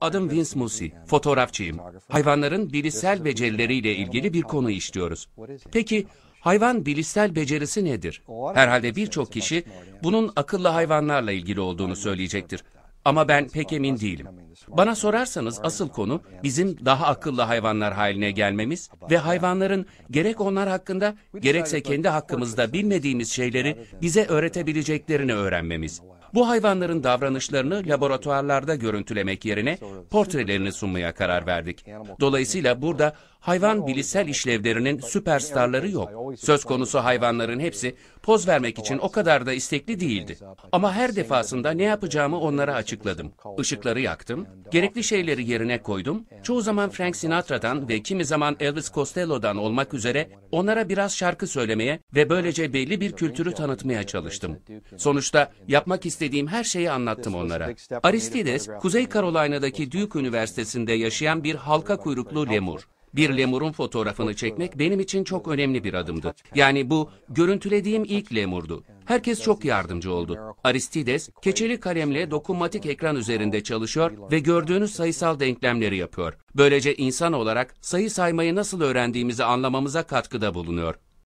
Adım Vince Musi, fotoğrafçıyım. Hayvanların bilişsel becerileriyle ilgili bir konu işliyoruz. Peki, hayvan bilişsel becerisi nedir? Herhalde birçok kişi bunun akıllı hayvanlarla ilgili olduğunu söyleyecektir. Ama ben pek emin değilim. Bana sorarsanız asıl konu bizim daha akıllı hayvanlar haline gelmemiz ve hayvanların gerek onlar hakkında gerekse kendi hakkımızda bilmediğimiz şeyleri bize öğretebileceklerini öğrenmemiz. Bu hayvanların davranışlarını laboratuvarlarda görüntülemek yerine portrelerini sunmaya karar verdik. Dolayısıyla burada hayvan bilişsel işlevlerinin süperstarları yok. Söz konusu hayvanların hepsi poz vermek için o kadar da istekli değildi. Ama her defasında ne yapacağımı onlara açıkladım. Işıkları yaktım, gerekli şeyleri yerine koydum. Çoğu zaman Frank Sinatra'dan ve kimi zaman Elvis Costello'dan olmak üzere onlara biraz şarkı söylemeye ve böylece belli bir kültürü tanıtmaya çalıştım. Sonuçta yapmak istediğim her şeyi anlattım onlara. Aristides, Kuzey Carolina'daki Duke Üniversitesi'nde yaşayan bir halka kuyruklu lemur. Bir lemurun fotoğrafını çekmek benim için çok önemli bir adımdı. Yani bu görüntülediğim ilk lemurdu. Herkes çok yardımcı oldu. Aristides, keçeli kalemle dokunmatik ekran üzerinde çalışıyor ve gördüğünüz sayısal denklemleri yapıyor. Böylece insan olarak sayı saymayı nasıl öğrendiğimizi anlamamıza katkıda bulunuyor.